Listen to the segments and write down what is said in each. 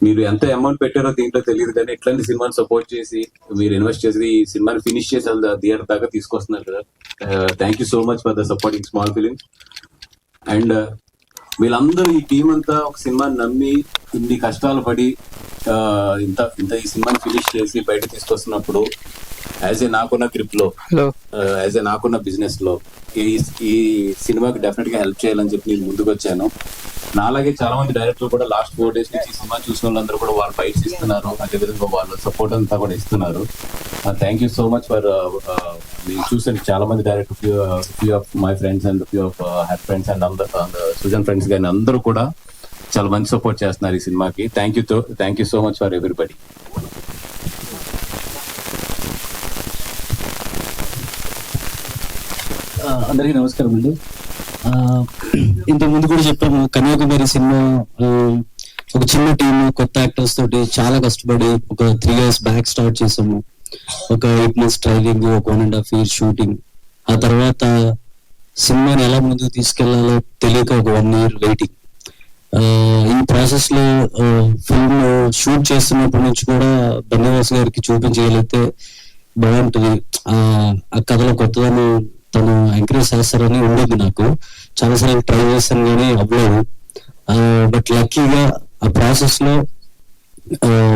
మీరు ఎంత అమౌంట్ పెట్టారో దీంట్లో తెలియదు కానీ ఇట్లాంటి సినిమాని సపోర్ట్ చేసి మీరు ఇన్వెస్ట్ చేసి ఈ సినిమాని ఫినిష్ చేసి థియేటర్ దాకా తీసుకొస్తున్నారు కదా. Thank you so much for the supporting small films and వీళ్ళందరూ ఈ టీం అంతా ఒక సినిమాని నమ్మి ఇన్ని కష్టాలు పడి uh, ఇంత ఇంత ఈ సినిమాని ఫినిష్ చేసి బయట తీసుకొస్తున్నప్పుడు యాజ్ ఏ నాకున్న గ్రిప్లో యాజ్ ఏ నాకున్న బిజినెస్లో ఈ సినిమాకి డెఫినెట్గా హెల్ప్ చేయాలని చెప్పి నేను ముందుకు వచ్చాను. నాలాగే చాలా మంది డైరెక్టర్లు కూడా లాస్ట్ ఫోర్ డేస్ నుంచి సినిమా చూసిన వాళ్ళందరూ కూడా వాళ్ళు ఫైట్స్ ఇస్తున్నారు. అదేవిధంగా వాళ్ళ సపోర్ట్ అంతా కూడా ఇస్తున్నారు. Thank you so much for నేను చూసాను చాలా మంది director few few of my friends and few of happy friends and అందరు సుజన్ ఫ్రెండ్స్ కానీ అందరూ కూడా చాలా మంచి సపోర్ట్ చేస్తున్నారు ఈ సినిమాకి thank you thank you so much for everybody అందరికీ నమస్కారం అండి. ఇంతకుముందు ఇంతకు ముందు కూడా చెప్పాము కన్యాకుమారి సినిమా ఒక చిన్న టీమ్ కొత్త యాక్టర్స్ తోటి చాలా కష్టపడి ఒక త్రీ ఇయర్స్ బ్యాక్ స్టార్ట్ చేసాము. ఒక ఎయిట్ మంత్స్ ట్రైలింగ్ ఒక one and half year shooting ఆ తర్వాత సినిమాని ఎలా ముందుకు తీసుకెళ్ళాలో తెలియక ఒక వన్ ఇయర్ వెయిటింగ్ ఈ ప్రాసెస్లో ఫిల్మ్ షూట్ చేస్తున్నప్పటి నుంచి కూడా బన్నివాస్ గారికి చూపించగలిగితే బాగుంటుంది. ఆ ఆ కథలో కొత్తదనం తను ఎంకరేజ్ చేస్తారని ఉండేది నాకు. చాలాసార్లు ట్రై చేస్తాను కానీ అవ్వలేదు. బట్ లక్కీగా ఆ ప్రాసెస్లో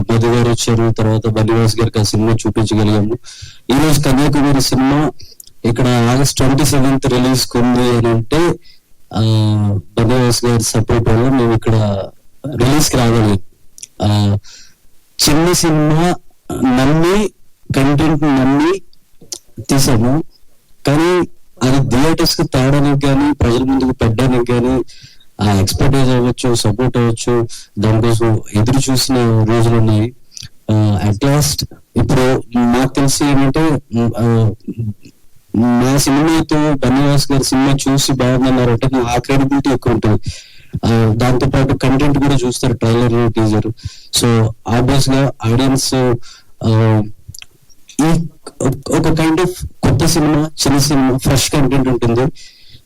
మధు గారు వచ్చారు తర్వాత బన్నివాస్ గారికి ఆ సినిమా చూపించగలిగాము. ఈ రోజు కన్యాకుమారి సినిమా ఇక్కడ ఆగస్ట్ ట్వంటీ సెవెంత్ రిలీజ్ కొంది అని అంటే ఆ, బన్నివాస్ గారి సపోర్ట్ వల్ల మేము ఇక్కడ రిలీజ్కి రాగలిగాం ఆ, చిన్న సినిమా నమ్మి కంటెంట్ నమ్మి తీసాము. కానీ అది థియేటర్స్కి తేడానికి కానీ ప్రజల ముందుకు పెట్టడానికి కానీ ఆ ఎక్స్పర్టైజ్ అవ్వచ్చు సపోర్ట్ అవ్వచ్చు దానికోసం ఎదురు చూసిన రోజులు ఉన్నాయి. అట్ లాస్ట్ ఇప్పుడు నాకు తెలిసి ఏంటంటే మా సినిమాతో బన్నివాస్ గారి సినిమా చూసి బాగుందన్నారంటే ఆ క్రెడిబిలిటీ ఎక్కువ ఉంటుంది. దాంతో పాటు కంటెంట్ కూడా చూస్తారు ట్రైలర్ టీజర్ సో ఆబ్వియస్గా ఆడియన్స్ ఈ ఒక కైండ్ ఆఫ్ కొత్త సినిమా చిన్న సినిమా ఫ్రెష్ కంటెంట్ ఉంటుంది.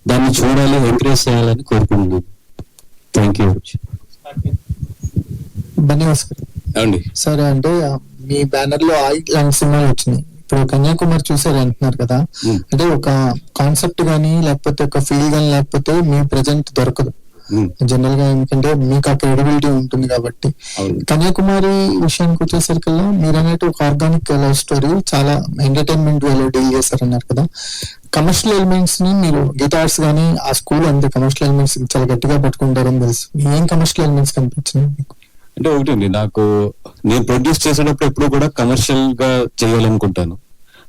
దాన్ని చూడాలి ఎంకరేజ్ చేయాలని కోరుకుంటున్నాను. థ్యాంక్ యూ ఏమండి? సరే అంటే మీ బ్యానర్లో ఆయి లాంటి సినిమాలు వచ్చినాయి. ఇప్పుడు కన్యాకుమారి చూసారు అంటున్నారు కదా. అంటే ఒక కాన్సెప్ట్ గానీ లేకపోతే ఒక ఫీల్ గానీ లేకపోతే మీ ప్రెజెంట్ దొరకదు. జనరల్గా ఎందుకంటే మీకు ఆ క్రెడిబిలిటీ ఉంటుంది కాబట్టి. కన్యాకుమారి విషయానికి వచ్చేసరికల్లా మీరు అన్నట్టు ఒక ఆర్గానిక్ లవ్ స్టోరీ చాలా ఎంటర్టైన్మెంట్ వేలో డీల్ చేశారన్నారు కదా. కమర్షియల్ ఎలిమెంట్స్ని మీరు గిటార్స్ గానీ ఆ స్కూల్ అంతే కమర్షియల్ ఎలిమెంట్స్ చాలా గట్టిగా పట్టుకుంటారని తెలుసు. ఏం కమర్షియల్ ఎలిమెంట్స్ కనిపించినాయి మీకు? అంటే ఒకటండి నాకు నేను ప్రొడ్యూస్ చేసేటప్పుడు ఎప్పుడు కూడా కమర్షియల్గా చేయాలనుకుంటాను.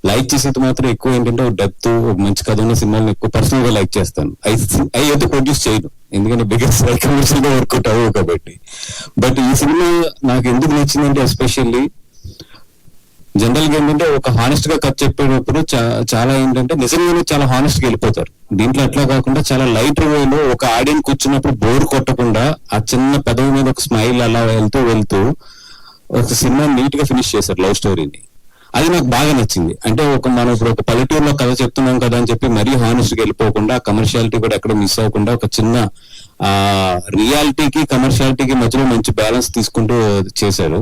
లైక్ చేసేది మాత్రం ఎక్కువ ఏంటంటే ఒక డెప్త్ ఒక మంచి కథ ఉన్న సినిమాలను ఎక్కువ పర్సనల్గా లైక్ చేస్తాను. అవి అవి అయితే ప్రొడ్యూస్ చేయను. ఎందుకంటే బిగ్గెస్ట్ కమర్షియల్ గా వర్కౌట్ అవ్వవు కాబట్టి. బట్ ఈ సినిమా నాకు ఎందుకు నచ్చిందంటే ఎస్పెషల్లీ జనరల్గా ఏంటంటే ఒక హానెస్ట్గా కథ చెప్పేటప్పుడు చా- చాలా ఏంటంటే నిజంగానే చాలా హానెస్ట్గా వెళ్ళిపోతారు. దీంట్లో అట్లా కాకుండా చాలా లైట్ వేలో ఒక ఆడియన్స్ కూర్చున్నప్పుడు బోర్ కొట్టకుండా ఆ చిన్న పెదవి మీద ఒక స్మైల్ అలా వెళ్తూ వెళ్తూ ఒక సినిమా నీట్గా ఫినిష్ చేశారు లవ్ స్టోరీని అది నాకు బాగా నచ్చింది. అంటే ఒక మనం ఇప్పుడు ఒక పల్లెటూరులో కథ చెప్తున్నాం కదా అని చెప్పి మరీ హానెస్ట్ వెళ్ళిపోకుండా కమర్షియాలిటీ కూడా ఎక్కడ మిస్ అవ్వకుండా ఒక చిన్న ఆ రియాలిటీకి కమర్షియాలిటీకి మధ్యలో మంచి బ్యాలెన్స్ తీసుకుంటూ చేశారు.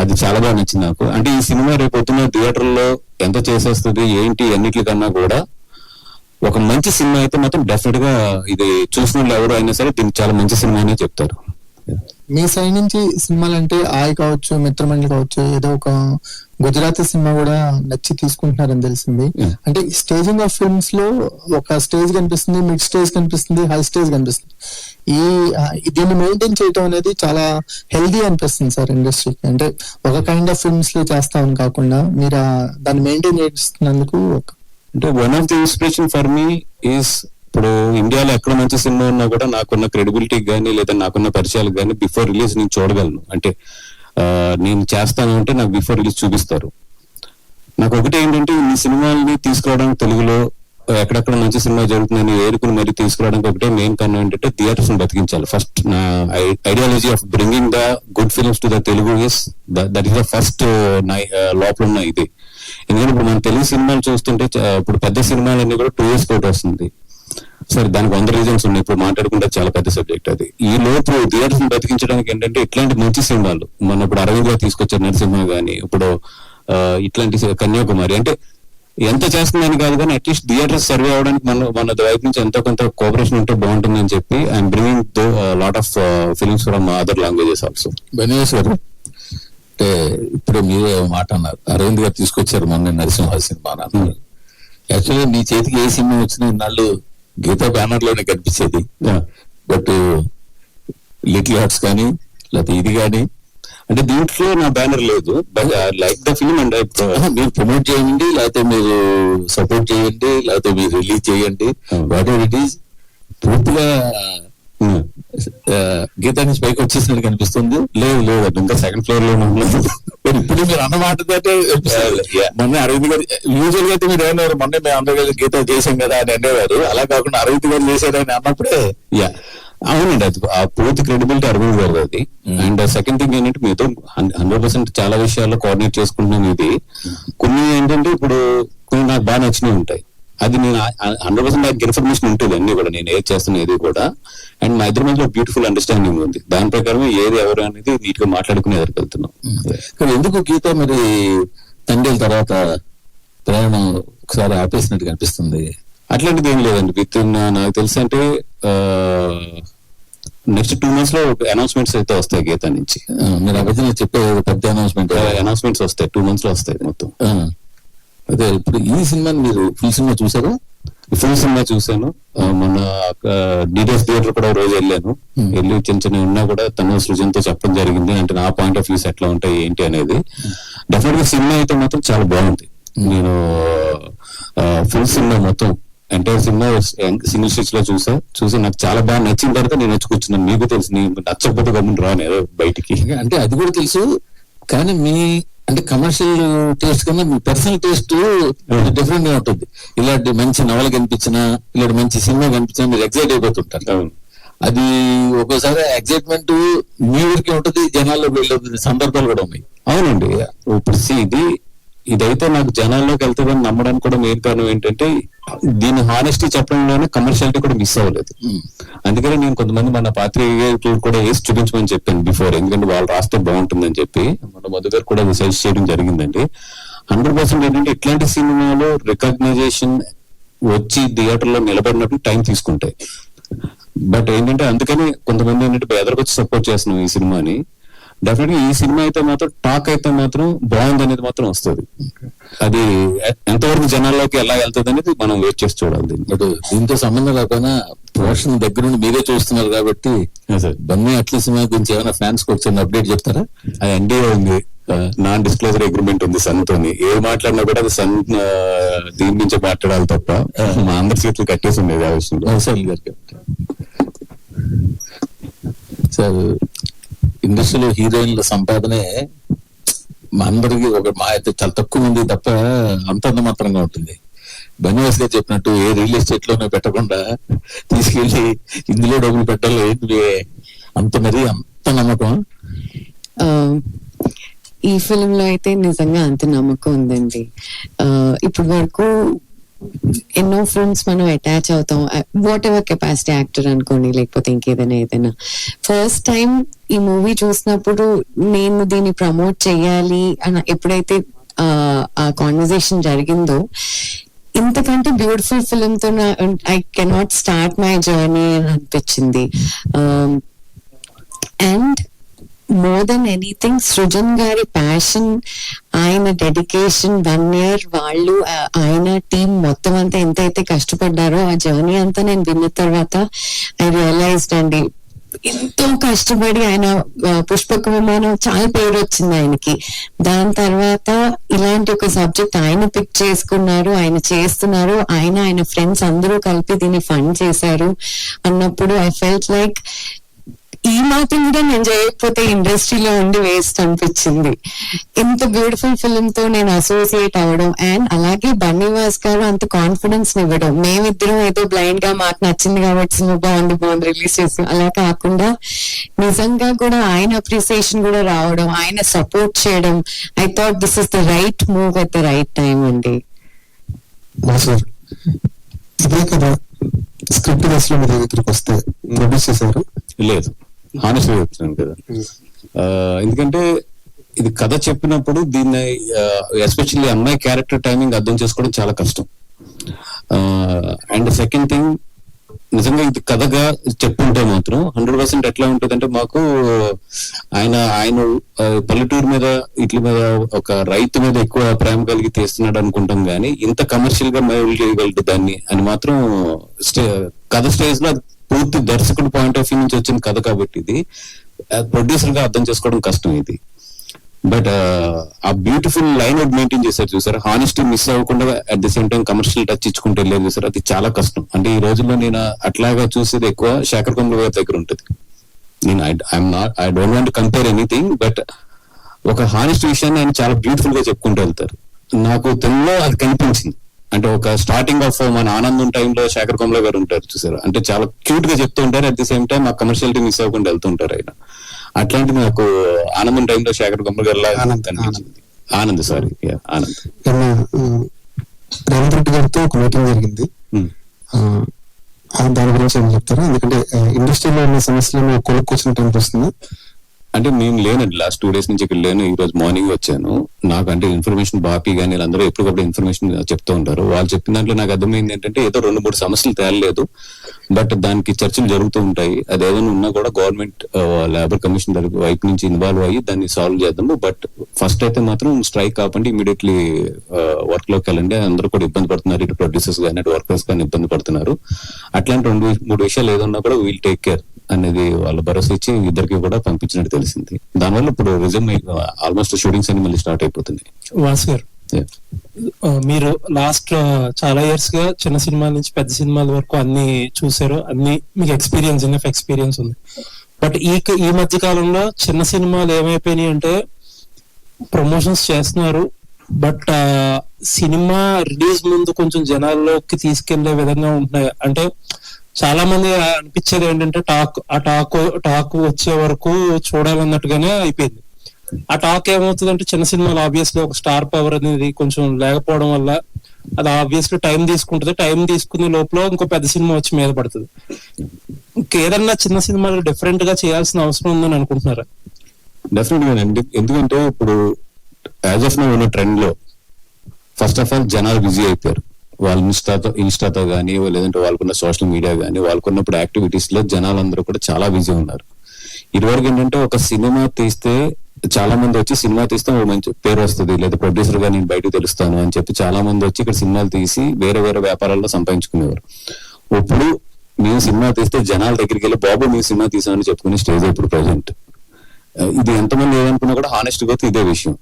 అది చాలా బాగా నచ్చింది నాకు. అంటే ఈ సినిమా రేపు పొద్దున్న థియేటర్లో ఎంత చేసేస్తుంది ఏంటి అన్నిటికన్నా కూడా ఒక మంచి సినిమా అయితే మాత్రం డెఫినెట్గా ఇది చూసిన వాళ్ళు ఎవరు అయినా సరే దీనికి చాలా మంచి సినిమా అనే చెప్తారు. మీ సైడ్ నుంచి సినిమాలు అంటే ఆయి కావచ్చు మిత్రమండలి కావచ్చు ఏదో ఒక గుజరాతీ సినిమా కూడా నచ్చి తీసుకుంటున్నారని తెలిసింది. అంటే స్టేజింగ్ ఆఫ్ ఫిల్మ్స్లో ఒక స్టేజ్ కనిపిస్తుంది మిడ్ స్టేజ్ కనిపిస్తుంది హై స్టేజ్ కనిపిస్తుంది. ఈ దీన్ని మెయింటైన్ చేయడం అనేది చాలా హెల్దీ అనిపిస్తుంది సార్ ఇండస్ట్రీకి అంటే ఒక కైండ్ ఆఫ్ ఫిల్మ్స్లో చేస్తామని కాకుండా మీరు దాన్ని మెయింటైన్ చేస్తున్నందుకు అంటే one of the inspiration for me is ఇప్పుడు ఇండియాలో ఎక్కడ మంచి సినిమా ఉన్నా కూడా నాకున్న క్రెడిబిలిటీ కానీ లేదా నాకున్న పరిచయాలకు కానీ బిఫోర్ రిలీజ్ నేను చూడగలను. అంటే నేను చేస్తాను అంటే నాకు బిఫోర్ రిలీజ్ చూపిస్తారు. నాకు ఒకటి ఏంటంటే ఈ సినిమాల్ని తీసుకురావడానికి తెలుగులో ఎక్కడెక్కడ మంచి సినిమా జరుగుతుందని ఏరుకుని మరి తీసుకురావడానికి ఒకటే మెయిన్ కారణం ఏంటంటే థియేటర్స్ బతికించాలి. ఫస్ట్ నా ideology of bringing the good films to the Telugu is that is the first లోపల ఉన్న ఇది. ఎందుకంటే ఇప్పుడు మన తెలుగు సినిమాలు చూస్తుంటే ఇప్పుడు పెద్ద సినిమాలన్నీ కూడా టూ ఇయర్స్ కోటి వస్తుంది. సరే దానికి వంద రీజన్స్ ఉన్నాయి. ఇప్పుడు మాట్లాడుకుంటే చాలా పెద్ద సబ్జెక్ట్ అది. ఈ లోపు థియేటర్స్ బతికించడానికి ఏంటంటే ఇట్లాంటి మంచి సినిమాలు మన ఇప్పుడు అరవింద్ గారు తీసుకొచ్చారు నరసింహ గాని ఇప్పుడు ఇట్లాంటి కన్యాకుమారి. అంటే ఎంత చేస్తుందని కాదు కానీ అట్లీస్ట్ థియేటర్స్ సర్వే అవడానికి మన మన వైపు నుంచి ఎంతో కొంత కోఆపరేషన్ ఉంటే బాగుంటుందని చెప్పి I'm bringing though lot of films from other languages also Banesh గారు అంటే ఇప్పుడు మీరే మాట అన్నారు. అరవింద్ గారు తీసుకొచ్చారు మొన్న నరసింహ సినిమా అని అన్నారు. యాక్చువల్లీ మీ చేతికి ఏ సినిమా వచ్చినా ఇన్నాళ్ళు గీతా బ్యానర్లోనే కనిపించేది బట్ లిటిల్ హార్ట్స్ కానీ లేకపోతే ఇది కానీ అంటే దీంట్లో నా బ్యానర్ లేదు. But like the film and మీరు ప్రమోట్ చేయండి లేకపోతే మీరు సపోర్ట్ చేయండి లేకపోతే మీరు రిలీజ్ చేయండి. వాట్ ఎవర్ ఇట్ ఈస్ పూర్తిగా గీతా నుంచి పైకి వచ్చేసినట్టు కనిపిస్తుంది. లేదు లేదు ఇంకా సెకండ్ ఫ్లోర్లో ఉన్నాను ఇప్పుడు మీరు అన్న మాట తోటే అనిపిస్తుంది. Yeah. మొన్న అరవింద్ గారు యూజువల్గా అయితే మీరు ఏమన్నారు మొన్న మేము అందరూ కలిసి గీత చేసాం కదా అని అనేవారు. అలా కాకుండా అరవింద్ గారు చేశారని అన్నప్పుడే యా. అవునండి అది ఆ పూర్తి క్రెడిబిలిటీ అరవింద్ గారు అది. అండ్ సెకండ్ థింగ్ ఏంటంటే మీతో హండ్రెడ్ పర్సెంట్ చాలా విషయాల్లో కోఆర్డినేట్ చేసుకుంటున్నాను ఇది. కొన్ని ఏంటంటే ఇప్పుడు కొన్ని నాకు బాగా నచ్చినవి ఉంటాయి. అది నేను హండ్రెడ్ పర్సెంట్ నాకు ఇన్ఫర్మేషన్ ఉంటుంది అన్ని కూడా. నేను ఏది చేస్తున్నా ఏది కూడా. అండ్ మా ఇద్దరి మధ్యలో బ్యూటిఫుల్ అండర్స్టాండింగ్ ఉంది. దాని ప్రకారం ఏది ఎవరు అనేది నీట్గా మాట్లాడుకుని ఎదుర్కొళ్తున్నాం కానీ ఎందుకు గీత మరి తండ్రి తర్వాత ప్రయాణం ఒకసారి ఆపేసినట్టు కనిపిస్తుంది? అట్లాంటిది ఏం లేదండి. విత్ ఇన్ నాకు తెలిసి అంటే నెక్స్ట్ టూ మంత్స్లో అనౌన్స్మెంట్స్ అయితే వస్తాయి గీత నుంచి. మీరు మధ్యన చెప్పే పెద్ద అనౌన్స్మెంట్ అనౌన్స్మెంట్స్ వస్తాయి. టూ మంత్స్లో వస్తాయి మొత్తం. అదే ఇప్పుడు ఈ సినిమాని మీరు ఫుల్ సినిమా చూసారా? ఫుల్ సినిమా చూశాను. ఆ, మొన్న డీటెయిల్స్ థియేటర్ కూడా రోజు వెళ్ళాను. వెళ్ళి చిన్న చిన్న ఉన్నా కూడా తను సృజన్తో చెప్పడం జరిగింది. అంటే నా పాయింట్ ఆఫ్ వ్యూస్ ఎట్లా ఉంటాయి ఏంటి అనేది. డెఫినెట్గా సినిమా అయితే మాత్రం చాలా బాగుంది. నేను ఫుల్ సినిమా మొత్తం ఎంటైర్ సినిమా సింగిల్ స్టిచ్లో చూసా. చూసి నాకు చాలా బాగా నచ్చిన తర్వాత నేను వచ్చి కూర్చున్నాను. మీకు తెలుసు నచ్చకపోతే గమ్మున రాను బయటికి. అంటే అది కూడా తెలుసు. కానీ మీ అంటే కమర్షియల్ టేస్ట్ కన్నా మీ పర్సనల్ టేస్ట్ డిఫరెంట్గా ఉంటుంది. ఇలాంటి మంచి నవల కనిపించినా ఇలాంటి మంచి సినిమా కనిపించినా మీరు ఎగ్జైట్ అయిపోతుంటారు. అది ఒక్కోసారి ఎగ్జైట్మెంట్ మీ ఊరికి ఉంటుంది జనాల్లో వెళ్ళే సందర్భాలు కూడా ఉన్నాయి. అవునండి. ఇప్పుడు ఇది ఇదైతే నాకు జనాల్లోకి వెళ్తుందని నమ్మడానికి కూడా మెయిన్ కారణం ఏంటంటే దీని హానెస్టీ చెప్పడంలోనే కమర్షియాలిటీ కూడా మిస్ అవ్వలేదు. Hmm. అందుకని నేను కొంతమంది మన పాత్రికేయులు కూడా వేసి చూపించమని చెప్పాను బిఫోర్ ఎందుకంటే వాళ్ళు రాస్తే బాగుంటుందని చెప్పి మన మధు గారు కూడా సజెస్ట్ చేయడం జరిగిందండి. హండ్రెడ్ పర్సెంట్ ఏంటంటే ఇట్లాంటి సినిమాలో రికగ్నైజేషన్ వచ్చి థియేటర్లో నిలబడినప్పుడు టైం తీసుకుంటాయి. బట్ ఏంటంటే అందుకని కొంతమంది ఏంటంటే ఎదరికొచ్చి సపోర్ట్ చేస్తున్నాం ఈ సినిమాని. డెఫినెట్గా ఈ సినిమా అయితే మాత్రం టాక్ అయితే మాత్రం బాగుంది అనేది మాత్రం వస్తుంది. అది ఎంతవరకు జనాల్లోకి ఎలా వెళ్తుంది అనేది మనం వెయిట్ చేసి చూడాలి దీంతో సంబంధం లేకపోయినా ప్రొడక్షన్ దగ్గర నుండి మీరే చూస్తున్నారు కాబట్టి సార్ బన్నీ అట్ల సినిమా గురించి ఏమైనా ఫ్యాన్స్కి వచ్చిన అప్డేట్ చెప్తారా? అది ఎన్డీఏ ఉంది. నాన్ డిస్క్లోజర్ అగ్రిమెంట్ ఉంది సన్ తోని ఏ మాట్లాడినా కూడా అది సన్ దీని నుంచి మాట్లాడాలి తప్ప మా అందరి చేతులు కట్టేసి ఉండేది ఆ విషయంలో. సార్ ఇండస్ట్రీలో హీరోయిన్ల సంపాదనే మా అందరికి ఒక మా అయితే చాలా తక్కువ ఉంది తప్ప అంతంత మాత్రంగా ఉంటుంది. బనివాస్ గారు చెప్పినట్టు ఏ రియల్ ఎస్టేట్లోనే పెట్టకుండా తీసుకెళ్ళి ఇందులో డబ్బులు పెట్టాలి ఏంటి అంత మరి అంత నమ్మకం? ఆ, ఈ ఫిలిం లో అయితే నిజంగా అంత నమ్మకం ఉందండి. ఆ, ఇప్పటి వరకు ఎన్నో ఫిల్మ్స్ మనం అటాచ్ అవుతాం. వాట్ ఎవర్ కెపాసిటీ యాక్టర్ అనుకోండి లేకపోతే ఇంకేదైనా ఏదైనా. ఫస్ట్ టైం ఈ మూవీ చూసినప్పుడు నేను దీన్ని ప్రమోట్ చేయాలి అని ఎప్పుడైతే uh, ఆ కాన్వర్జేషన్ జరిగిందో ఇంతకంటే బ్యూటిఫుల్ ఫిలిం తో I cannot start my journey అని అనిపించింది. Um, and more then anything Srujan గారి ప్యాషన్ ఆయన డెడికేషన్ వన్ ఇయర్ వాళ్ళు ఆయన టీం మొత్తం అంతా ఎంతైతే కష్టపడ్డారో ఆ జర్నీ అంతా నేను విన్న తర్వాత ఐ రియలైజ్డ్ అండి ఎంతో కష్టపడి ఆయన పుష్పక విమానం చాలా పేరు వచ్చింది ఆయనకి. దాని తర్వాత ఇలాంటి ఒక సబ్జెక్ట్ ఆయన పిక్ చేసుకున్నారు ఆయన చేస్తున్నారు ఆయన ఆయన ఫ్రెండ్స్ అందరూ కలిపి దీన్ని ఫండ్ చేశారు. అన్నప్పుడు ఐ ఫెల్ట్ లైక్ ఈ మాత్రం కూడా నేను చేయకపోతే ఇండస్ట్రీలో ఉండి వేస్ట్ అనిపించింది. ఇంత బ్యూటిఫుల్ ఫిల్మ్తో నేను అసోసియేట్ అవ్వడం అండ్ అలాగే బన్నీవాస్ గారు అంత కాన్ఫిడెన్స్ ఇవ్వడం. మేమిద్దరం ఏదో బ్లైండ్గా మాకు నచ్చింది కాబట్టి సినిమా బాగుంది బాగుంది రిలీజ్ చేసి అలా కాకుండా నిజంగా కూడా ఆయన అప్రిసియేషన్ కూడా రావడం ఆయన సపోర్ట్ చేయడం. I thought this is the right move at the right time అండి. ఇదే కదా స్క్రిప్ట్ దశలో మీ దగ్గరికి వస్తే ప్రొడ్యూస్ చేశారు? లేదు. హానెస్ట్ చెప్తున్నాను కదా ఆ, ఎందుకంటే ఇది కథ చెప్పినప్పుడు దీన్ని ఎస్పెషల్లీ అమ్మాయి క్యారెక్టర్ టైమింగ్ అర్థం చేసుకోవడం చాలా కష్టం. అండ్ సెకండ్ థింగ్ నిజంగా ఇది కథగా చెప్పుంటే మాత్రం హండ్రెడ్ పర్సెంట్ ఎట్లా ఉంటుందంటే మాకు ఆయన ఆయన పల్లెటూరు మీద ఇట్ల మీద ఒక రైతు మీద ఎక్కువ ప్రేమ కలిగి తీస్తున్నాడు అనుకుంటాం కానీ ఇంత కమర్షియల్గా మైల్ చేయగలడు దాన్ని అని మాత్రం కథ స్టేజ్లో పూర్తి దర్శకుడు పాయింట్ ఆఫ్ వ్యూ నుంచి వచ్చిన కథ కాబట్టి ఇది ప్రొడ్యూసర్గా అర్థం చేసుకోవడం కష్టం ఇది. బట్ ఆ బ్యూటిఫుల్ లైన్ అవుట్ మెయింటైన్ చేశారు చూసారు? హానెస్టీ మిస్ అవ్వకుండా at the same time commercial touch ఇచ్చుకుంటూ వెళ్ళారు చూసారు? అది చాలా కష్టం. అంటే ఈ రోజుల్లో నేను అట్లాగా చూసేది ఎక్కువ శేఖర్ కమల్ గారి దగ్గర ఉంటుంది. నేను I'm not I don't want compare anything but ఒక హానెస్ట్ విషయాన్ని ఆయన చాలా బ్యూటిఫుల్గా చెప్పుకుంటూ వెళ్తారు. నాకు తెలుగులో అది కనిపించింది. అంటే ఒక స్టార్టింగ్ ఆఫ్ మన ఆనందం టైంలో శేఖర్ కమల గారు ఉంటారు చూసారు? అంటే చాలా క్యూట్గా చెప్తూ ఉంటారు అట్ ది సేమ్ టైం ఆ కమర్షియాలిటీ మిస్ అవ్వకుండా వెళ్తుంటారు ఆయన. అట్లాంటిది నాకు ఆనందం టైంలో శేఖర్ కమల గారు ఆనంద్, సారీ ఆనంద్. రేవంత్ రెడ్డి గారితో ఒక మీటింగ్ జరిగింది. Hmm. దాని గురించి ఏం చెప్తారా? ఎందుకంటే ఇండస్ట్రీలో ఉన్న సమస్యలను కొనుక్కొచ్చినట్టు అనిపిస్తుంది అంటే నేను లేనండి లాస్ట్ టూ డేస్ నుంచి ఇక్కడ లేను ఈ రోజు మార్నింగ్ వచ్చాను. నాకు అంటే ఇన్ఫర్మేషన్ బాపీ కానీ వీళ్ళందరూ ఎప్పటికప్పుడు ఇన్ఫర్మేషన్ చెప్తూ ఉంటారు. వాళ్ళు చెప్పిన దాంట్లో నాకు అర్థమైంది ఏంటంటే ఏదో రెండు మూడు సమస్యలు తేలలేదు. బట్ దానికి చర్చలు జరుగుతూ ఉంటాయి. అది ఏదైనా ఉన్నా కూడా గవర్నమెంట్ లేబర్ కమిషన్ తరపు వైపు నుంచి ఇన్వాల్వ్ అయ్యి దాన్ని సాల్వ్ చేద్దాము. బట్ ఫస్ట్ అయితే మాత్రం స్ట్రైక్ కాకుండా ఇమీడియట్లీ వర్క్లోకి వెళ్ళండి. అందరూ కూడా ఇబ్బంది పడుతున్నారు. ఇటు ప్రొడ్యూసర్స్ కానీ అటు వర్కర్స్ కానీ ఇబ్బంది పడుతున్నారు. అట్లాంటి రెండు మూడు విషయాలు ఏదన్నా కూడా వీల్ టేక్ కేర్ అనేది వాళ్ళ భరోసా ఇచ్చి ఇద్దరికి కూడా పంపించినట్టు తెలిసింది. దానివల్ల ఇప్పుడు రిజమ్ ఆల్మోస్ట్ షూటింగ్స్ అన్ని మళ్ళీ స్టార్ట్ అయిపోతున్నాయి. వాసు గారు మీరు లాస్ట్ చాలా ఇయర్స్గా చిన్న సినిమాల నుంచి పెద్ద సినిమాల వరకు అన్ని చూసారు అన్ని మీకు ఎక్స్పీరియన్స్ ఇన్ఫ్ ఎక్స్పీరియన్స్ ఉంది. బట్ ఈ ఈ మధ్య కాలంలో చిన్న సినిమాలు ఏమైపోయినాయి అంటే ప్రమోషన్స్ చేస్తున్నారు. బట్ సినిమా రిలీజ్ ముందు కొంచెం జనాల్లోకి తీసుకెళ్ళే విధంగా ఉంటున్నాయి. అంటే చాలా మంది అనిపించేది ఏంటంటే టాక్ ఆ టాక్ టాక్ వచ్చే వరకు చూడాలన్నట్టుగానే అయిపోయింది. ఆ టాక్ ఏమవుతుందంటే చిన్న సినిమాలు ఆబ్వియస్లీ ఒక స్టార్ పవర్ అనేది కొంచెం లేకపోవడం వల్ల అది ఆబ్వియస్లీ టైం తీసుకుంటుంది. టైం తీసుకునే లోపల ఇంకో పెద్ద సినిమా వచ్చి మీద పడుతుంది. ఇంకేదన్నా చిన్న సినిమాలు డిఫరెంట్గా చేయాల్సిన అవసరం ఉందని అనుకుంటున్నారా? డెఫినెట్గా అండి ఎందుకంటే ఇప్పుడు యాజ్ ఆఫ్ నో ఉన్న ట్రెండ్లో ఫస్ట్ ఆఫ్ ఆల్ జనాలు బిజీ అయిపోయారు. వాళ్ళ ఇన్స్టాతో ఇన్స్టాతో కానీ లేదంటే వాళ్ళకున్న సోషల్ మీడియా కానీ వాళ్ళకున్నప్పుడు యాక్టివిటీస్లో జనాలందరూ కూడా చాలా బిజీ ఉన్నారు. ఇదివరకు ఏంటంటే ఒక సినిమా తీస్తే చాలా మంది వచ్చి సినిమా తీస్తే ఒక మంచి పేరు వస్తుంది. లేదా ప్రొడ్యూసర్గా నేను బయటకు తెలుస్తాను అని చెప్పి చాలా మంది వచ్చి ఇక్కడ సినిమాలు తీసి వేరే వేరే వ్యాపారాల్లో సంపాదించుకునేవారు. ఇప్పుడు మేము సినిమా తీస్తే జనాల దగ్గరికి వెళ్ళి బాబు మేము సినిమా తీసామని చెప్పుకునే స్టేజ్ ఇప్పుడు ప్రజెంట్ ఇది ఎంతమంది ఏదనుకున్నా కూడా హానెస్ట్గా ఇదే విషయం.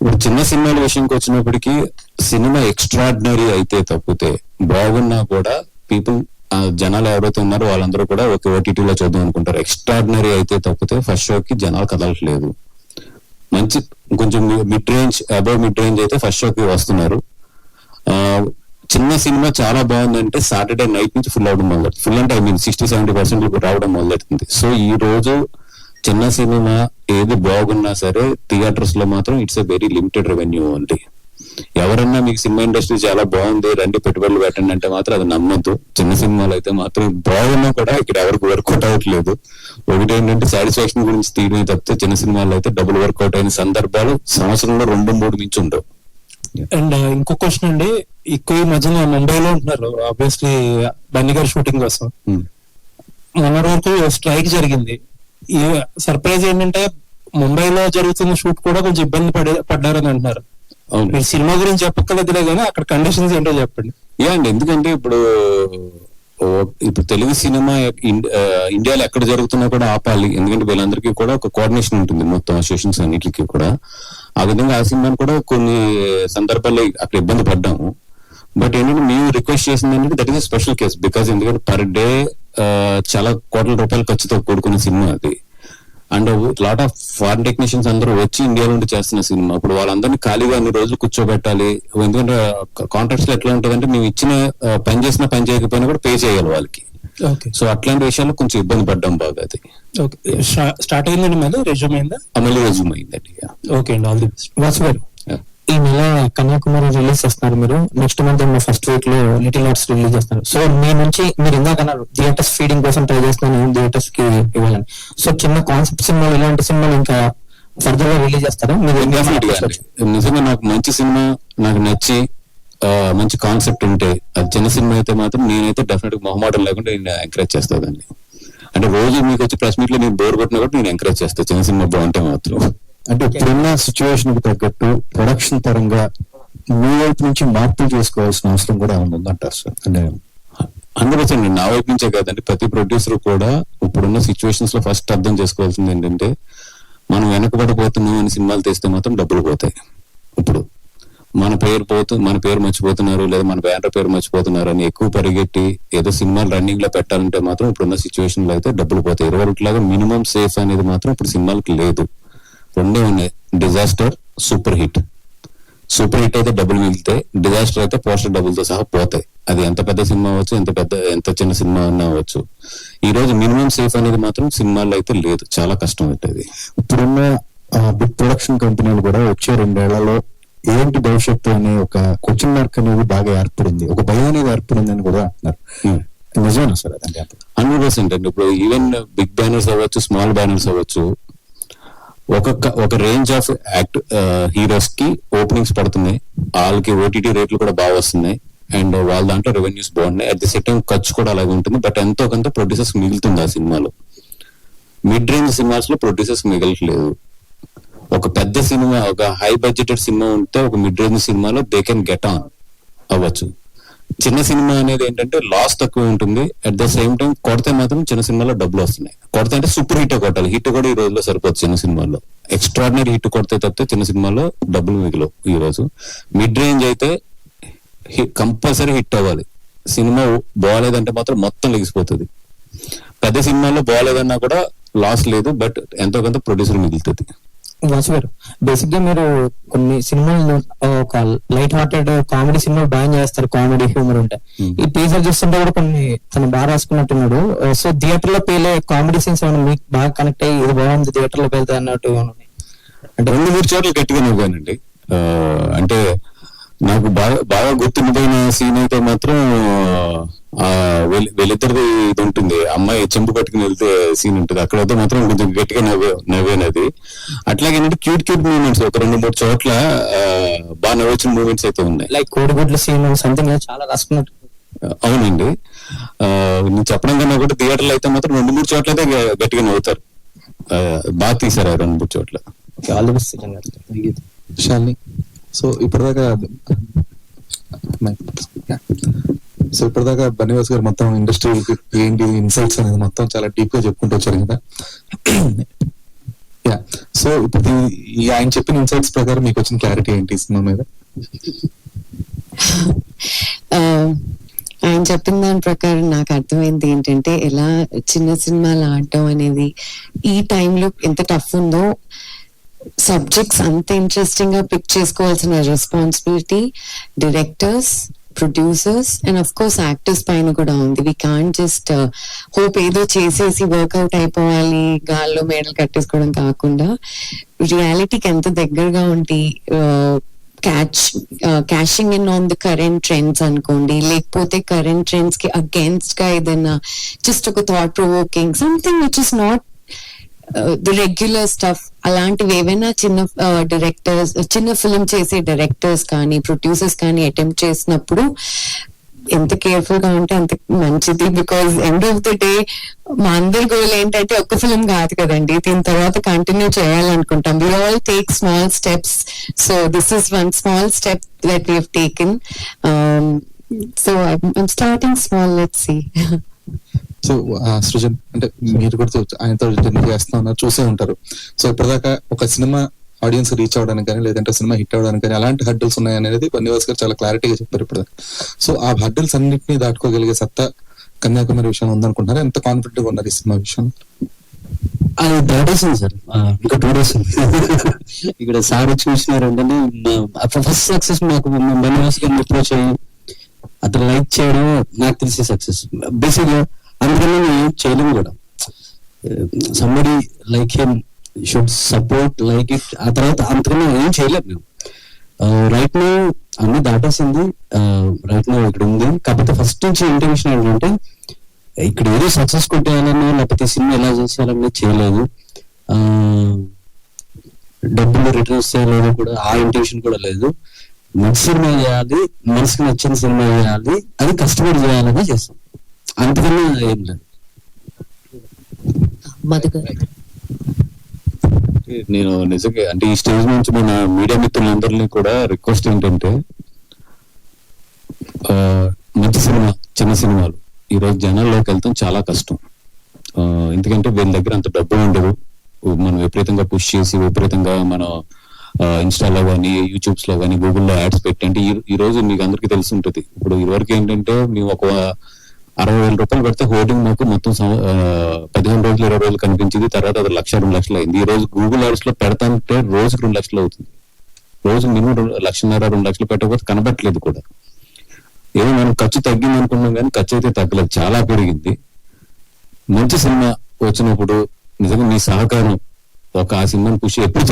ఇప్పుడు చిన్న సినిమాల విషయంకి వచ్చినప్పటికీ సినిమా ఎక్స్ట్రాడినరీ అయితే తప్పితే బాగున్నా కూడా పీపుల్ జనాలు ఎవరైతే ఉన్నారో వాళ్ళందరూ కూడా ఒక ఓటీటీలో చూద్దాం అనుకుంటారు. ఎక్స్ట్రాడినరీ అయితే తప్పితే ఫస్ట్ షోకి జనాలు కదలట్లేదు. మంచి కొంచెం mid range above mid range అయితే ఫస్ట్ షోకి వస్తున్నారు. ఆ, చిన్న సినిమా చాలా బాగుందంటే సాటర్డే నైట్ నుంచి ఫుల్ అవడం మొదలెడుతుంది ఫుల్ అంటే I mean sixty seventy percent రావడం మొదలెడుతుంది సో ఈ రోజు చిన్న సినిమా ఏది బాగున్నా సరే థియేటర్స్లో మాత్రం it's a very limited revenue only ఎవరన్నా మీకు సినిమా ఇండస్ట్రీ చాలా బాగుంది రండి పెట్టుబడులు పెట్టండి అంటే మాత్రం అది నమ్మద్దు. చిన్న సినిమాలు అయితే మాత్రం బాగున్నా కూడా ఇక్కడ ఎవరికి వర్కౌట్ అవ్వట్లేదు. ఒకటి ఏంటంటే సాటిస్ఫాక్షన్ గురించి తీయడం తప్పితే చిన్న సినిమాలు అయితే డబుల్ వర్కౌట్ అయిన సందర్భాలు సంవత్సరంలో రెండు మూడు మించి ఉండవు. అండ్ ఇంకో క్వశ్చన్ అండి. ఎక్కువ ఈ మధ్యన ముంబైలో ఉంటున్నారు. ఆబ్వియస్లీ బన్నీ గారి షూటింగ్ కోసం. మొన్న వరకు స్ట్రైక్ జరిగింది. ఈ సర్ప్రైజ్ ఏంటంటే ముంబైలో జరుగుతున్న షూట్ కూడా కొంచెం ఇబ్బంది పడే పడ్డారని అంటున్నారు. మీరు సినిమా గురించి చెప్పక్కర్లేదులే కానీ అక్కడ కండిషన్స్ ఏంటో చెప్పండి. యా అండి ఎందుకంటే ఇప్పుడు ఇప్పుడు తెలుగు సినిమా ఇండియాలో ఎక్కడ జరుగుతున్నా కూడా ఆపాలి. ఎందుకంటే వీళ్ళందరికీ కూడా ఒక కోఆర్డినేషన్ ఉంటుంది మొత్తం అసోసియేషన్స్ అన్నిటికీ కూడా. ఆ విధంగా ఆ సినిమాని కూడా కొన్ని సందర్భాల్లో అక్కడ ఇబ్బంది పడ్డాము. బట్ ఏంటంటే మేము రిక్వెస్ట్ చేసింది ఏంటంటే that is special case because ఎందుకంటే పర్ డే చాలా కోట్ల రూపాయల ఖర్చుతో కూడుకున్న సినిమా అది. And lot of foreign technicians అందరూ వచ్చి ఇండియా నుండి చేస్తున్న సినిమా. ఇప్పుడు వాళ్ళందరినీ ఖాళీగా అన్ని రోజులు కూర్చోబెట్టాలి. ఎందుకంటే కాంట్రాక్ట్స్లో ఎట్లా ఉంటుందంటే మేము ఇచ్చిన పని చేసిన పని చేయకపోయినా కూడా పే చేయాలి వాళ్ళకి. ఓకే సో అట్లాంటి విషయాల్లో కొంచెం ఇబ్బంది పడ్డాం బాగా అది. స్టార్ట్ అయిందండి మళ్ళీ రెజ్యూమ్ అయిందా? అమలు రెజ్యూమ్ అయిందండి ఓకే అండి ఆల్ ది బెస్ట్ వాసు గారు. ఈ నెల కన్యాకుమారి రిలీజ్ చేస్తున్నారు మీరు. నెక్స్ట్ మంత్ ఫస్ట్ వీక్లో లిటిల్ ఆర్ట్స్ రిలీజ్ చేస్తారు సో మీ నుంచి మీరు ఇందాక అన్నారు థియేటర్స్ ఫీడింగ్ కోసం ట్రై చేస్తున్నాను థియేటర్స్కి ఇవ్వాలని. సో చిన్న కాన్సెప్ట్ సినిమాలు ఇలాంటి సినిమాలు ఇంకా ఫర్దర్గా రిలీజ్ చేస్తారా? మీరు. నిజంగా నాకు మంచి సినిమా నాకు నచ్చి మంచి కాన్సెప్ట్ ఉంటే అది చిన్న సినిమా అయితే మాత్రం నేనైతే డెఫినెట్గా మొహమాటం లేకుండా నేను ఎంకరేజ్ చేస్తానండి అంటే రోజు మీకు వచ్చి ప్రెస్ మీట్లో నేను బోర్ కొట్టినా కూడా నేను ఎంకరేజ్ చేస్తాను చిన్న సినిమా బాగుంటే మాత్రం. అంటే ఇప్పుడున్న సిచ్యువేషన్కి తగ్గట్టు ప్రొడక్షన్ పరంగా మీ వైపు నుంచి మార్పులు చేసుకోవాల్సిన అవసరం కూడా ఏమైనా ఉందంటారు సార్. అంటే హండ్రెడ్ పర్సెంట్ నా వైపు నుంచే కాదండి ప్రతి ప్రొడ్యూసర్ కూడా ఇప్పుడున్న సిచ్యువేషన్స్లో ఫస్ట్ అర్థం చేసుకోవాల్సింది ఏంటంటే మనం వెనకబడిపోతున్నాం అని సినిమాలు తీస్తే మాత్రం డబ్బులు పోతాయి. ఇప్పుడు మన పేరు పోతు మన పేరు మర్చిపోతున్నారు లేదా మన బ్యానర్ పేరు మర్చిపోతున్నారు అని ఎక్కువ పరిగెట్టి ఏదో సినిమాలు రన్నింగ్లో పెట్టాలంటే మాత్రం ఇప్పుడున్న సిచ్యువేషన్లో అయితే డబ్బులు పోతాయి. ఇరవై లాగా మినిమం సేఫ్ అనేది మాత్రం ఇప్పుడు సినిమాలకి లేదు. రెండే ఉన్నాయి disaster super hit super hit అయితే డబ్బులు మిగులుతాయి డిజాస్టర్ అయితే పోస్టర్ డబ్బులతో సహా పోతాయి. అది ఎంత పెద్ద సినిమా అవ్వచ్చు ఎంత పెద్ద ఎంత చిన్న సినిమా అన్నా అవ్వచ్చు. ఈ రోజు మినిమం సేఫ్ అనేది మాత్రం సినిమాల్లో అయితే లేదు. చాలా కష్టం అవుతుంది ఇప్పుడున్న బిగ్ ప్రొడక్షన్ కంపెనీలు కూడా వచ్చే రెండేళ్ళలో ఏంటి భవిష్యత్తు అనే ఒక క్వశ్చన్ మార్క్ అనేది బాగా ఏర్పడింది. ఒక భయం అనేది ఏర్పడింది అని కూడా అంటున్నారు. నిజమేనా సార్ హండ్రెడ్ పర్సెంట్ అండి. ఇప్పుడు ఈవెన్ బిగ్ బ్యానర్స్ అవ్వచ్చు స్మాల్ బ్యానర్స్ అవ్వచ్చు ఒక్కొక్క ఒక రేంజ్ ఆఫ్ యాక్ట్ హీరోస్కి ఓపెనింగ్స్ పడుతున్నాయి. వాళ్ళకి ఓటీటీ రేట్లు కూడా బాగా వస్తున్నాయి. అండ్ వాళ్ళ దాంట్లో రెవెన్యూస్ బాగున్నాయి. అట్ ది సేమ్ టైం ఖర్చు కూడా అలాగే ఉంటుంది. బట్ ఎంతో కొంత ప్రొడ్యూసర్స్ మిగులుతుంది ఆ సినిమాలో. మిడ్ రేంజ్ సినిమాస్లో ప్రొడ్యూసర్స్ మిగలట్లేదు. ఒక పెద్ద సినిమా ఒక హై బడ్జెటెడ్ సినిమా ఉంటే ఒక మిడ్ రేంజ్ సినిమాలో దే కెన్ గెట్ ఆన్ అవ్వచ్చు. చిన్న సినిమా అనేది ఏంటంటే లాస్ తక్కువ ఉంటుంది. అట్ ద సేమ్ టైం కొడితే మాత్రం చిన్న సినిమాలో డబ్బులు వస్తున్నాయి. కొడితే అంటే సూపర్ హిట్ కొట్టాలి. హిట్ కూడా ఈ రోజులో సరిపోతుంది చిన్న సినిమాలో ఎక్స్ట్రాడినరీ హిట్ కొడితే తప్పితే చిన్న సినిమాలో డబ్బులు మిగిలవు ఈ రోజు. మిడ్ రేంజ్ అయితే కంపల్సరీ హిట్ అవ్వాలి. సినిమా బాగాలేదంటే మాత్రం మొత్తం లెగిసిపోతుంది. పెద్ద సినిమాలో బాగాలేదన్నా కూడా లాస్ లేదు బట్ ఎంతో కొంత ప్రొడ్యూసర్ మిగులుతుంది. వాసు గారు బేసిక్గా మీరు కొన్ని సినిమాలు ఒక లైట్ హార్టెడ్ కామెడీ సినిమాలు బాగా చేస్తారు కామెడీ హ్యూమర్ ఉంటే Hmm. ఈ టీజర్ చూస్తుంటే కూడా కొన్ని తను బాగా రాసుకున్నట్టున్నాడు సో థియేటర్లో పేలే కామెడీ సీన్స్ ఏమైనా మీకు బాగా కనెక్ట్ అయ్యి ఇది బాగుంది థియేటర్లో పేలుతుంది అన్నట్టు? అంటే రెండు మూడు చోట్ల గట్టిగా నవ్వానండి అంటే నాకు బాగా బాగా గుర్తుండిపోయిన సీన్ అయితే మాత్రం వీళ్ళిద్దరిది ఇది ఉంటుంది. అమ్మాయి చెంపు పట్టుకుని వెళ్తే సీన్ ఉంటుంది. అక్కడైతే మాత్రం కొంచెం గట్టిగా నవ్వే నవ్వేనది. అట్లాగే ఏంటంటే క్యూట్ క్యూట్ మూమెంట్స్ ఒక రెండు మూడు చోట్ల బాగా నవ్వొచ్చిన మూమెంట్స్ అయితే ఉన్నాయి. లైక్ కోడిగుడ్ల సీన్ సంథింగ్ చాలా రాసుకున్నట్టు. అవునండి. ఆ, నేను చెప్పడం కన్నా కూడా థియేటర్లో అయితే మాత్రం రెండు మూడు చోట్ల అయితే గట్టిగా నవ్వుతారు. బాగా తీసారు ఆ రెండు మూడు చోట్ల. ఆల్ ది బెస్ట్ గారు. శాలిని సో ఇప్పటిదాకా సో ఇప్పటిదాకా బన్నీవాస్ గారు మొత్తం ఇండస్ట్రీ ఏంటి ఇన్సైట్స్ అనేది మొత్తం చాలా డీప్గా చెప్పుకుంటూ వచ్చారు కదా. యా సో ఇప్పుడు ఆయన చెప్పిన ఇన్సైట్స్ ప్రకారం మీకు వచ్చిన క్లారిటీ ఏంటి సినిమా మీద? ఆయన చెప్పిన దాని ప్రకారం నాకు అర్థమైంది ఏంటంటే ఎలా చిన్న సినిమాలు ఆడటం అనేది ఈ టైంలో ఎంత టఫ్ ఉందో సబ్జెక్ట్స్ అంత ఇంట్రెస్టింగ్గా పిక్ చేసుకోవాల్సిన responsibility directors producers and of course actors పైన కూడా ఉంది. వి కాంట్ జస్ట్ హోప్ ఏదో చేసేసి వర్కౌట్ అయిపోవాలి గాల్లో మేడలు కట్టేసుకోవడం కాకుండా రియాలిటీకి ఎంత దగ్గరగా ఉండి catch cashing in on the current trends అనుకోండి లేకపోతే కరెంట్ ట్రెండ్స్కి అగేన్స్ట్గా ఏదైనా జస్ట్ ఒక thought provoking something which is not the regular stuff అలాంటివి ఏవైనా చిన్న uh, డైరెక్టర్స్ చిన్న ఫిల్మ్ చేసే డైరెక్టర్స్ కానీ ప్రొడ్యూసర్స్ కానీ అటెంప్ట్ చేసినప్పుడు ఎంత కేర్ఫుల్గా ఉంటే అంత మంచిది because end of the day మా అందరి గోల్ ఏంటంటే ఒక్క ఫిల్మ్ కాదు కదండి. దీని తర్వాత continue చేయాలనుకుంటాం. We all take small steps so this is one small step that we taken so I starting small let see so Srujan అంటే మీరు కూడా ఆయనతో జర్నీ చేస్తా ఉన్నారు చూసే ఉంటారు. సో ఇప్పటిదాకా ఒక సినిమా ఆడియన్స్ రీచ్ అవడానికి కానీ లేదంటే సినిమా హిట్ అవడానికి కానీ అలాంటి హడ్డల్స్ ఉన్నాయనేది బన్నివాస్ గారు చాలా క్లారిటీగా చెప్పారు ఇప్పుడు సో ఆ హడ్డల్స్ అన్నింటినీ దాటుకోగలిగే సత్తా కన్యాకుమారి విషయంలో ఉందనుకుంటున్నారు? ఎంత కాన్ఫిడెంట్గా ఉన్నారు ఈ సినిమా విషయం అది దాటేసింది సార్. ఇంకా టూ డేస్ ఇక్కడ సార్ చూసినారంటే ఫస్ట్ సక్సెస్ మాకు బెనివాస్ గారిని అప్రోచ్ అయ్యి అతను లైక్ చేయడం నాకు తెలిసి సక్సెస్. బేసిక్గా అందుకని మేము చేయలేము కూడా. Somebody like him should support like it ఆ తర్వాత అంతకన్నా ఏం చేయలేదు మేము రైట్ నో అన్ని దాటేసింది రైట్ నో ఇక్కడ ఉంది. కాకపోతే ఫస్ట్ నుంచి ఇంటెన్షన్ ఏంటంటే ఇక్కడ ఏదో సక్సెస్ కొట్టేయాలనో లేకపోతే సినిమా ఎలా చేసేయాలన్నో చేయలేదు. ఆ, డబ్బులు రిటర్న్ చేయలేదు కూడా ఆ ఇంటెన్షన్ కూడా లేదు. మంచి సినిమా చేయాలి మనసుకు నచ్చిన సినిమా చేయాలి అది కష్టపడి చేయాలని చేస్తాం. అంతకన్నా ఏం లేదు. నేను నిజంగా అంటే ఈ స్టేజ్ నుంచి మన మీడియా మిత్రులందరినీ కూడా రిక్వెస్ట్ ఏంటంటే ఆ, మంచి సినిమా చిన్న సినిమాలు. ఈ రోజు జనాల్లోకి వెళ్తాం చాలా కష్టం. ఆ, ఎందుకంటే వీళ్ళ దగ్గర అంత డబ్బు ఉండదు. మనం విపరీతంగా పుష్ చేసి విపరీతంగా మనం ఇన్స్టాలో కానీ యూట్యూబ్స్లో కానీ గూగుల్లో యాడ్స్ పెట్టండి. ఈ- రోజు మీకు అందరికీ తెలిసి ఉంటుంది ఇప్పుడు ఇదివరకు ఏంటంటే మేము ఒక అరవై వేల రూపాయలు పెడితే హోర్డింగ్ మాకు మొత్తం పదిహేను రోజులు ఇరవై రోజులు కనిపించింది. తర్వాత అది లక్ష రెండు లక్షలు అయింది. ఈ రోజు గూగుల్ యాడ్స్లో పెడతానంటే రోజుకి రెండు లక్షలు అవుతుంది. రోజు మినిమం లక్షన్నర రెండు లక్షలు పెట్టకపోతే కనబట్టలేదు కూడా. ఏదో మనం ఖర్చు తగ్గింది అనుకున్నాం కానీ ఖర్చు అయితే తగ్గలేదు. చాలా పెరిగింది. మంచి సినిమా వచ్చినప్పుడు నిజంగా మీ సహకారం ఒక ఆ సినిమాని పుష్ ఎప్పుడు